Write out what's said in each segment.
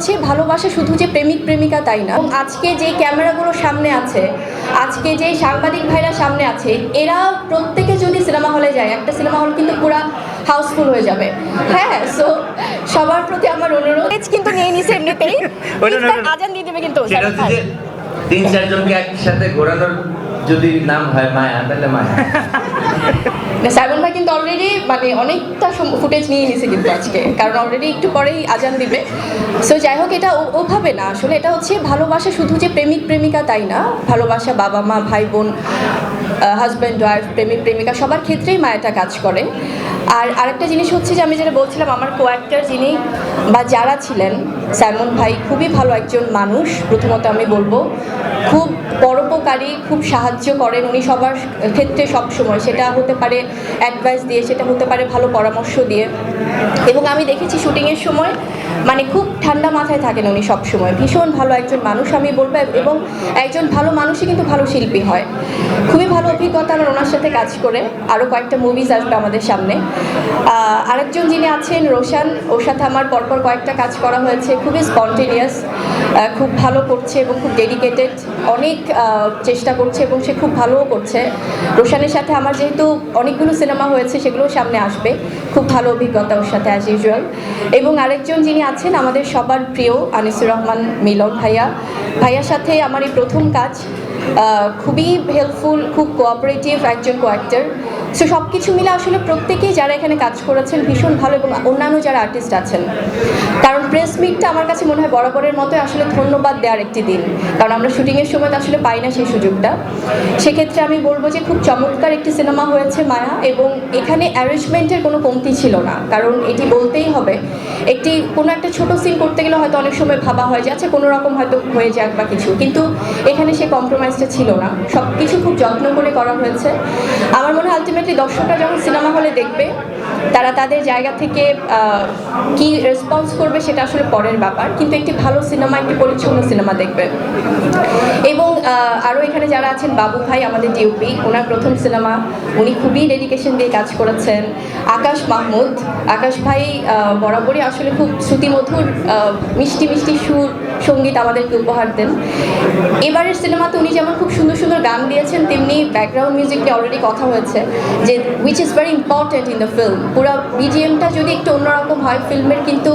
হচ্ছে ভালোবাসা শুধু যে প্রেমিক প্রেমিকা তাই না? এবং আজকে যে ক্যামেরাগুলো সামনে আছে আজকে যে সাংবাদিক ভাইরা সামনে আছে এরা প্রত্যেকে যদি সিনেমা হলে যায় একটা সিনেমা হল কিন্তু পুরা হাউসফুল হয়ে যাবে। হ্যাঁ সো সবার প্রতি আমার অনুরোধ। কিন্তু নিয়ে নিছে এমনিতেই। আজান দিয়ে দেবে কিন্তু তিন চারজনকে একসাথে ঘোরানোর যদি নাম হয় মায়া তাহলে মায়া। সাইমন ভাই কিন্তু অলরেডি মানে অনেকটা ফুটেজ নিয়ে নিছে কিন্তু আজকে। কারণ অলরেডি একটু পরেই আজান দিবে। সো যাই হোক, এটা ওভাবে না। আসলে এটা হচ্ছে ভালোবাসা শুধু যে প্রেমিক, প্রেমিকা তাই না। ভালোবাসা বাবা মা, ভাই বোন হাজব্যান্ড ওয়াইফ প্রেমিক, প্রেমিকা সবার ক্ষেত্রেই মায়াটা কাজ করে। আর আরেকটা জিনিস হচ্ছে যে আমি যেটা বলছিলাম, আমার কোয়াক্টার যিনি বা যারা ছিলেন সাইমন ভাই খুবই ভালো একজন মানুষ, প্রথমত আমি বলব। খুব পরোপকারী, খুব সাহায্য করেন উনি সবার ক্ষেত্রে সব সময় সেটা হতে পারে অ্যাডভাইস দিয়ে, সেটা হতে পারে ভালো পরামর্শ দিয়ে। এবং আমি দেখেছি শুটিংয়ের সময় মানে খুব ঠান্ডা মাথায় থাকেন উনি সব সময় ভীষণ ভালো একজন মানুষ আমি বলব, এবং একজন ভালো মানুষই কিন্তু ভালো শিল্পী হয়। খুবই ভালো অভিজ্ঞতা আমার ওনার সাথে কাজ করে। আরও কয়েকটা মুভিজ আসবে আমাদের সামনে। আরেকজন যিনি আছেন, রোশান, ওর সাথে আমার পরপর কয়েকটা কাজ করা হয়েছে। খুবই স্পন্টেনিয়াস খুব ভালো করছে এবং খুব ডেডিকেটেড অনেক চেষ্টা করছে এবং সে খুব ভালোও করছে। রোশানের সাথে আমার যেহেতু অনেকগুলো সিনেমা হয়েছে সেগুলো সামনে আসবে। খুব ভালো অভিজ্ঞতা ওর সাথে অ্যাজ ইউজুয়াল এবং আরেকজন যিনি আছেন, আমাদের সবার প্রিয় আনিসুর রহমান মিলন ভাইয়া। ভাইয়ার সাথে আমার এই প্রথম কাজ। খুবই হেল্পফুল খুব কোঅপারেটিভ একজন কোয়াক্টার সো সব কিছু মিলে আসলে প্রত্যেকেই যারা এখানে কাজ করেছেন ভীষণ ভালো এবং অন্যান্য যারা আর্টিস্ট আছেন। কারণ প্রেস মিটটা আমার কাছে মনে হয় বরাবরের মতো আসলে ধন্যবাদ দেওয়ার একটি দিন। কারণ আমরা শুটিংয়ের সময় তো আসলে পাই না সেই সুযোগটা। সেক্ষেত্রে আমি বলব যে খুব চমৎকার একটি সিনেমা হয়েছে মায়া এবং এখানে অ্যারেঞ্জমেন্টের কোনো কমতি ছিল না। কারণ এটি বলতেই হবে, একটি কোনো একটা ছোট সিন করতে গেলে হয়তো অনেক সময় ভাবা হয় যে আচ্ছা কোনো রকম হয়তো হয়ে যাক বা কিছু। কিন্তু এখানে সে কম্প্রোমাইজটা ছিল না। সব কিছু খুব যত্ন করে করা হয়েছে। আমার মনে হয় আলটিমেটলি দর্শকরা যখন সিনেমা হলে দেখবে, তারা তাদের জায়গা থেকে কি রেসপন্স করবে সেটা আসলে পরের ব্যাপার। কিন্তু একটি ভালো সিনেমা একটি পরিচ্ছন্ন সিনেমা দেখবে। এবং আরও এখানে যারা আছেন, বাবু ভাই আমাদের ডিউপি ওনার প্রথম সিনেমা, উনি খুবই ডেডিকেশন দিয়ে কাজ করেছেন। আকাশ মাহমুদ, আকাশ ভাই বরাবরই আসলে খুব শ্রুতিমধুর মিষ্টি মিষ্টি সুর, সংগীত আমাদেরকে উপহার দেন। এবারের সিনেমাতে উনি যেমন খুব সুন্দর সুন্দর গান দিয়েছেন, তেমনি ব্যাকগ্রাউন্ড মিউজিক নিয়ে অলরেডি কথা হয়েছে, যে which is very important in the film পুরো বিজিএমটা যদি একটু অন্যরকম হয় ফিল্মের কিন্তু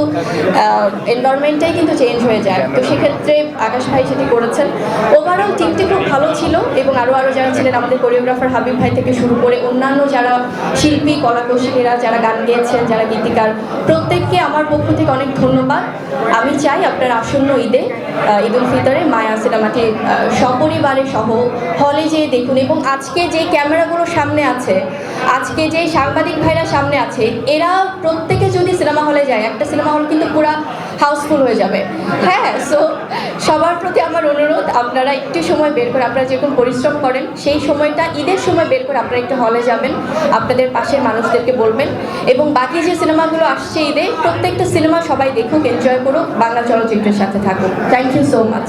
এনভায়রনমেন্টটাই কিন্তু চেঞ্জ হয়ে যায়। তো সেক্ষেত্রে আকাশ ভাই সেটি করেছেন। ওভারঅল টিমটি খুব ভালো ছিল। এবং আরও আরও যারা ছিলেন আমাদের কোরিওগ্রাফার হাবিব ভাই থেকে শুরু করে অন্যান্য যারা শিল্পী, কলাকৌশলীরা যারা গান গেয়েছেন, যারা গীতিকার, প্রত্যেককে আমার পক্ষ থেকে অনেক ধন্যবাদ। আমি চাই আপনার আসন্ন ঈদে ঈদ উল ফিতরে মায়া সিনেমাটি সপরিবারে সহ হলে যেয়ে দেখুন এবং আজকে যে ক্যামেরাগুলো সামনে আছে, আজকে যে সাংবাদিক ভাইরা সামনে আছে, এরা প্রত্যেকে যদি সিনেমা হলে যায়, একটা সিনেমা হল কিন্তু পুরা হাউসফুল হয়ে যাবে। হ্যাঁ সো সবার প্রতি আমার অনুরোধ, আপনারা একটু সময় বের করে আপনারা যেরকম পরিশ্রম করেন, সেই সময়টা, ঈদের সময় বের করে আপনারা একটু হলে যাবেন, আপনাদের পাশের মানুষদেরকে বলবেন এবং বাকি যে সিনেমাগুলো আসছে ঈদে, প্রত্যেকটা সিনেমা সবাই দেখুক এনজয় করুক, বাংলা চলচ্চিত্রের সাথে থাকুক। Thank you so much